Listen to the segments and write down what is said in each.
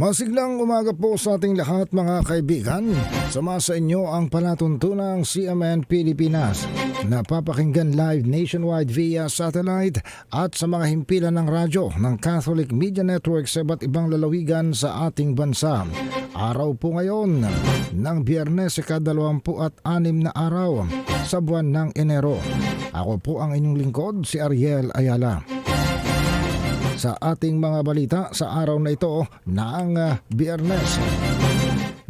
Masiglang umaga po sa ating lahat mga kaibigan. Sumasa inyo ang palatuntunang CMN Pilipinas. Napapakinggan live nationwide via satellite at sa mga himpilan ng radyo ng Catholic Media Network sa iba't ibang lalawigan sa ating bansa. Araw po ngayon ng biyernes ikadalawampu at anim na araw sa buwan ng Enero. Ako po ang inyong lingkod si Ariel Ayala sa ating mga balita sa araw na ito ng uh, biyernes.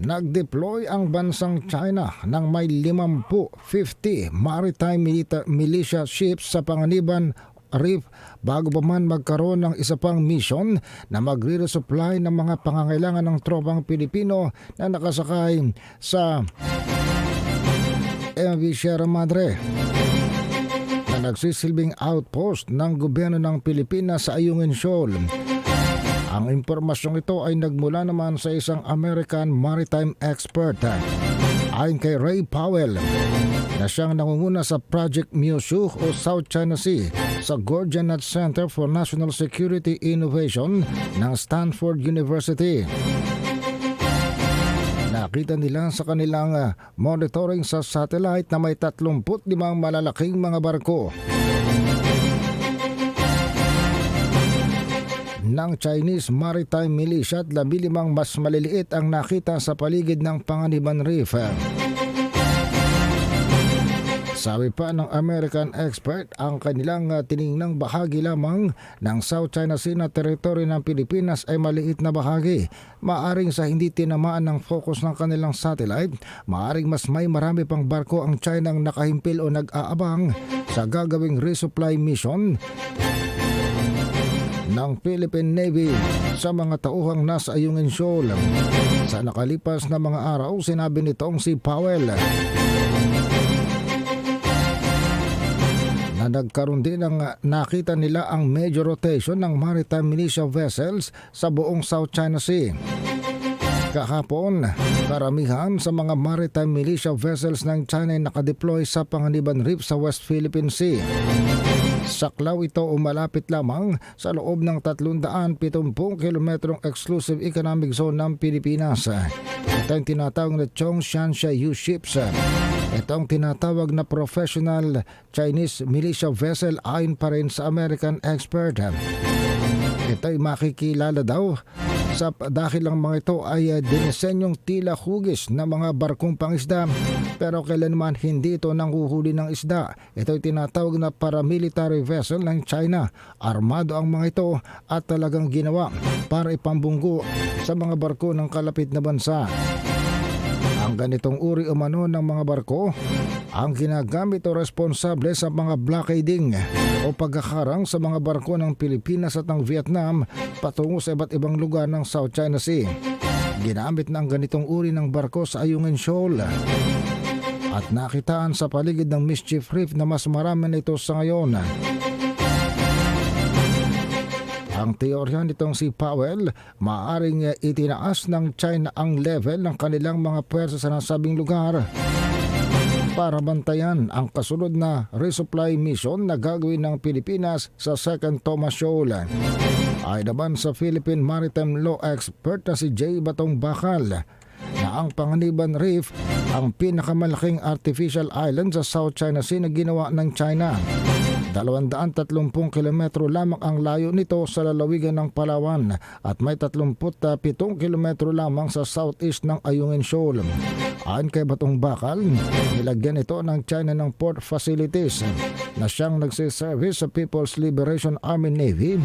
Nag-deploy ang bansang China ng may 50, 50 maritime militia ships sa Panganiban Reef bago pa man magkaroon ng isa pang mission na magre-resupply ng mga pangangailangan ng tropang Pilipino na nakasakay sa MV Sierra Madre na nagsisilbing outpost ng gobyerno ng Pilipinas sa Ayungin Shoal. Ang impormasyong ito ay nagmula naman sa isang American maritime expert. Ayon kay Ray Powell, na siyang nangunguna sa Project Myoshu o South China Sea sa Gordianat Center for National Security Innovation ng Stanford University. Nakita nila sa kanilang ah, monitoring sa satellite na may 35 malalaking mga barko ng Chinese Maritime Militia at 15 mas maliliit ang nakita sa paligid ng Panganiban Reef. Sabi pa ng American expert, ang kanilang uh, tiningnang bahagi lamang ng South China Sea na teritoryo ng Pilipinas ay maliit na bahagi. Maaring sa hindi tinamaan ng focus ng kanilang satellite, maaring mas may marami pang barko ang China ang nakahimpil o nag-aabang sa gagawing resupply mission ng Philippine Navy sa mga tauhang nasa Ayungin Shoal. Sa nakalipas na mga araw, sinabi nitong si Powell na nagkaroon din ng uh, nakita nila ang major rotation ng maritime militia vessels sa buong South China Sea. Kahapon, karamihan sa mga maritime militia vessels ng China ay nakadeploy sa Panganiban Reef sa West Philippine Sea. Saklaw ito o malapit lamang sa loob ng 370 kilometrong exclusive economic zone ng Pilipinas. Ito ang tinatawag na Chongshan U ships. Ito tinatawag na professional Chinese militia vessel ayon pa rin sa American expert. Ito ay makikilala daw sa dahil ang mga ito ay uh, dinisenyong tila hugis na mga barkong pangisda pero kailanman hindi ito nanghuhuli ng isda. Ito ay tinatawag na paramilitary vessel ng China. Armado ang mga ito at talagang ginawa para ipambunggo sa mga barko ng kalapit na bansa. Ang ganitong uri umano ng mga barko ang ginagamit o responsable sa mga blockading o pagkakarang sa mga barko ng Pilipinas at ng Vietnam patungo sa iba't ibang lugar ng South China Sea. Ginamit na ang ganitong uri ng barko sa Ayungin Shoal at nakitaan sa paligid ng Mischief Reef na mas marami na ito sa ngayon. Ang teorya nitong si Powell, maaring itinaas ng China ang level ng kanilang mga pwersa sa nasabing lugar para bantayan ang kasunod na resupply mission na gagawin ng Pilipinas sa Second Thomas Shoal. Ay naman sa Philippine Maritime Law expert na si Jay Batong Bakal na ang Panganiban Reef ang pinakamalaking artificial island sa South China Sea na ginawa ng China. 230 kilometro lamang ang layo nito sa lalawigan ng Palawan at may 37 kilometro lamang sa southeast ng Ayungin Shoal. Ayon kay Batong Bakal, nilagyan ito ng China ng port facilities na siyang nagsiservice sa People's Liberation Army Navy,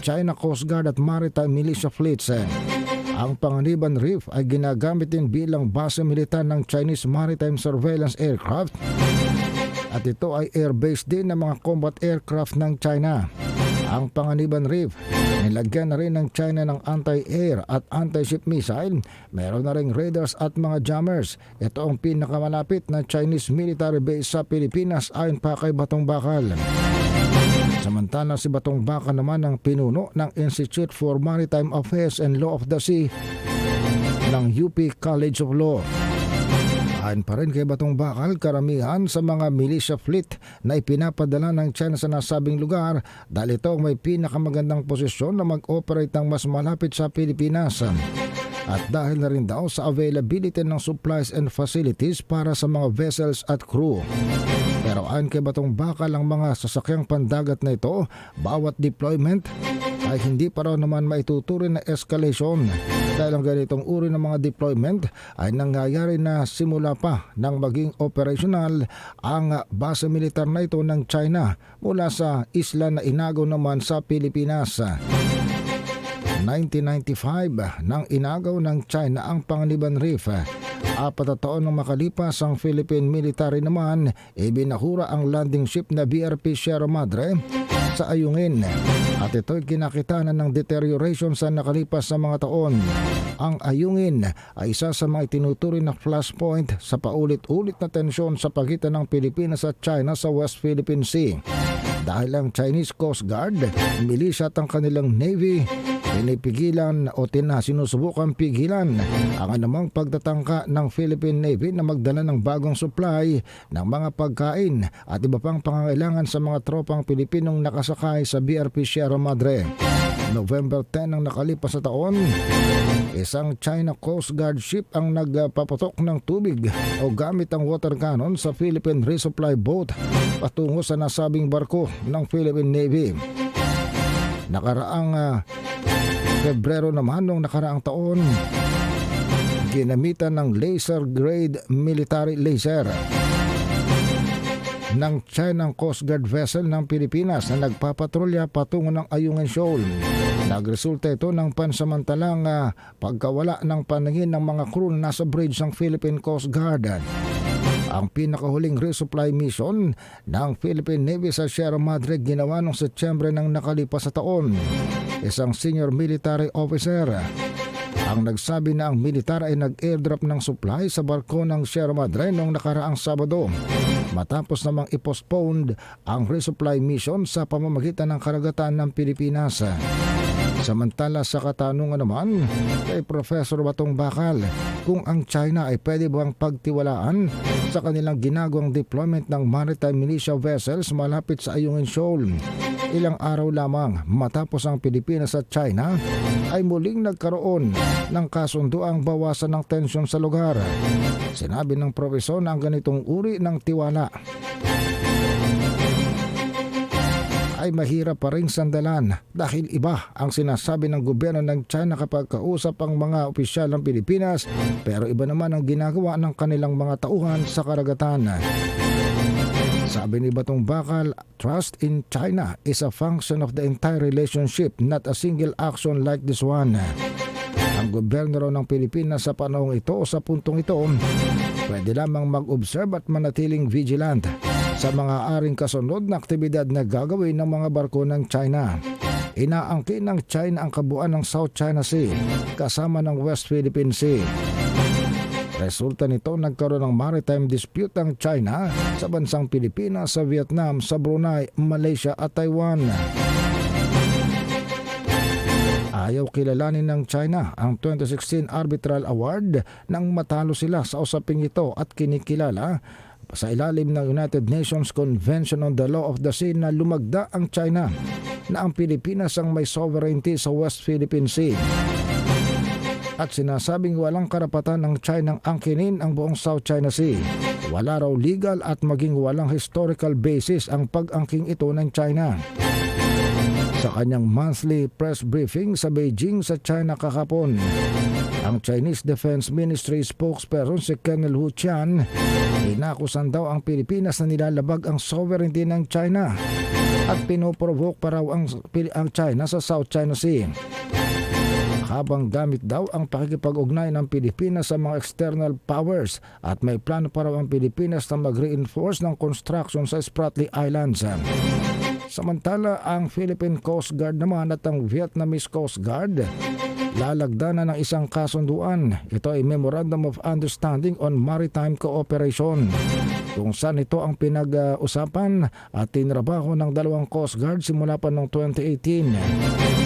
China Coast Guard at Maritime Militia Fleets. Ang Panganiban Reef ay ginagamit din bilang base militar ng Chinese Maritime Surveillance Aircraft at ito ay airbase din ng mga combat aircraft ng China. Ang Panganiban Reef, nilagyan na rin ng China ng anti-air at anti-ship missile. Meron na rin radars at mga jammers. Ito ang pinakamalapit na Chinese military base sa Pilipinas ayon pa kay Batong Bakal. Samantala si Batong Bakal naman ang pinuno ng Institute for Maritime Affairs and Law of the Sea ng UP College of Law. Ayon pa rin kay Batong Bakal, karamihan sa mga militia fleet na ipinapadala ng China sa nasabing lugar dahil ito ang may pinakamagandang posisyon na mag-operate ng mas malapit sa Pilipinas. At dahil na rin daw sa availability ng supplies and facilities para sa mga vessels at crew. Pero ayon kay Batong Bakal ang mga sasakyang pandagat na ito, bawat deployment ay hindi pa raw naman maituturing na escalation dahil ang ganitong uri ng mga deployment ay nangyayari na simula pa nang maging operational ang base militar na ito ng China mula sa isla na inagaw naman sa Pilipinas. 1995 nang inagaw ng China ang Panganiban Reef. Apat na taon nang makalipas ang Philippine military naman, ibinahura ang landing ship na BRP Sierra Madre sa Ayungin at ito'y kinakitanan ng deterioration sa nakalipas sa mga taon. Ang Ayungin ay isa sa mga itinuturing na flashpoint sa paulit-ulit na tensyon sa pagitan ng Pilipinas at China sa West Philippine Sea. Dahil ang Chinese Coast Guard, milisya at ang kanilang Navy pinipigilan o tina sinusubukan pigilan ang anumang pagtatangka ng Philippine Navy na magdala ng bagong supply ng mga pagkain at iba pang pangangailangan sa mga tropang Pilipinong nakasakay sa BRP Sierra Madre. November 10 ng nakalipas sa taon, isang China Coast Guard ship ang nagpapatok ng tubig o gamit ang water cannon sa Philippine resupply boat patungo sa nasabing barko ng Philippine Navy. Nakaraang uh, Pebrero naman noong nakaraang taon, ginamitan ng laser grade military laser ng China Coast Guard vessel ng Pilipinas na nagpapatrolya patungo ng Ayungan Shoal. Nagresulta ito ng pansamantalang uh, pagkawala ng paningin ng mga crew na nasa bridge ng Philippine Coast Guard ang pinakahuling resupply mission ng Philippine Navy sa Sierra Madre ginawa noong Setyembre ng nakalipas sa taon. Isang senior military officer ang nagsabi na ang militar ay nag-airdrop ng supply sa barko ng Sierra Madre noong nakaraang Sabado matapos namang ipostponed ang resupply mission sa pamamagitan ng karagatan ng Pilipinas. Samantala sa katanungan naman kay Professor Batong Bakal kung ang China ay pwede bang pagtiwalaan sa kanilang ginagawang deployment ng maritime militia vessels malapit sa Ayungin Shoal. Ilang araw lamang matapos ang Pilipinas at China ay muling nagkaroon ng kasunduang bawasan ng tensyon sa lugar. Sinabi ng profesor na ang ganitong uri ng tiwala ay mahirap pa rin sandalan dahil iba ang sinasabi ng gobyerno ng China kapag kausap ang mga opisyal ng Pilipinas pero iba naman ang ginagawa ng kanilang mga tauhan sa karagatan. Sabi ni Batong Bakal, trust in China is a function of the entire relationship, not a single action like this one. Ang gobyerno raw ng Pilipinas sa panahong ito o sa puntong ito, pwede lamang mag-observe at manatiling vigilant sa mga aring kasunod na aktibidad na gagawin ng mga barko ng China. Inaangkin ng China ang kabuuan ng South China Sea kasama ng West Philippine Sea. Resulta nito nagkaroon ng maritime dispute ang China sa bansang Pilipinas, sa Vietnam, sa Brunei, Malaysia at Taiwan. Ayaw kilalanin ng China ang 2016 Arbitral Award nang matalo sila sa usaping ito at kinikilala sa ilalim ng United Nations Convention on the Law of the Sea na lumagda ang China na ang Pilipinas ang may sovereignty sa West Philippine Sea. At sinasabing walang karapatan ng China ang angkinin ang buong South China Sea. Wala raw legal at maging walang historical basis ang pag-angking ito ng China. Sa kanyang monthly press briefing sa Beijing sa China kahapon, ang Chinese Defense Ministry spokesperson si Colonel Hu Qian inakusan daw ang Pilipinas na nilalabag ang sovereignty ng China at pinoprovoke pa raw ang, ang China sa South China Sea habang gamit daw ang pakikipag-ugnay ng Pilipinas sa mga external powers at may plano pa raw ang Pilipinas na mag-reinforce ng construction sa Spratly Islands. Samantala, ang Philippine Coast Guard naman at ang Vietnamese Coast Guard lalagdanan ng isang kasunduan. Ito ay Memorandum of Understanding on Maritime Cooperation kung saan ito ang pinag-usapan at tinrabaho ng dalawang Coast Guard simula pa noong 2018.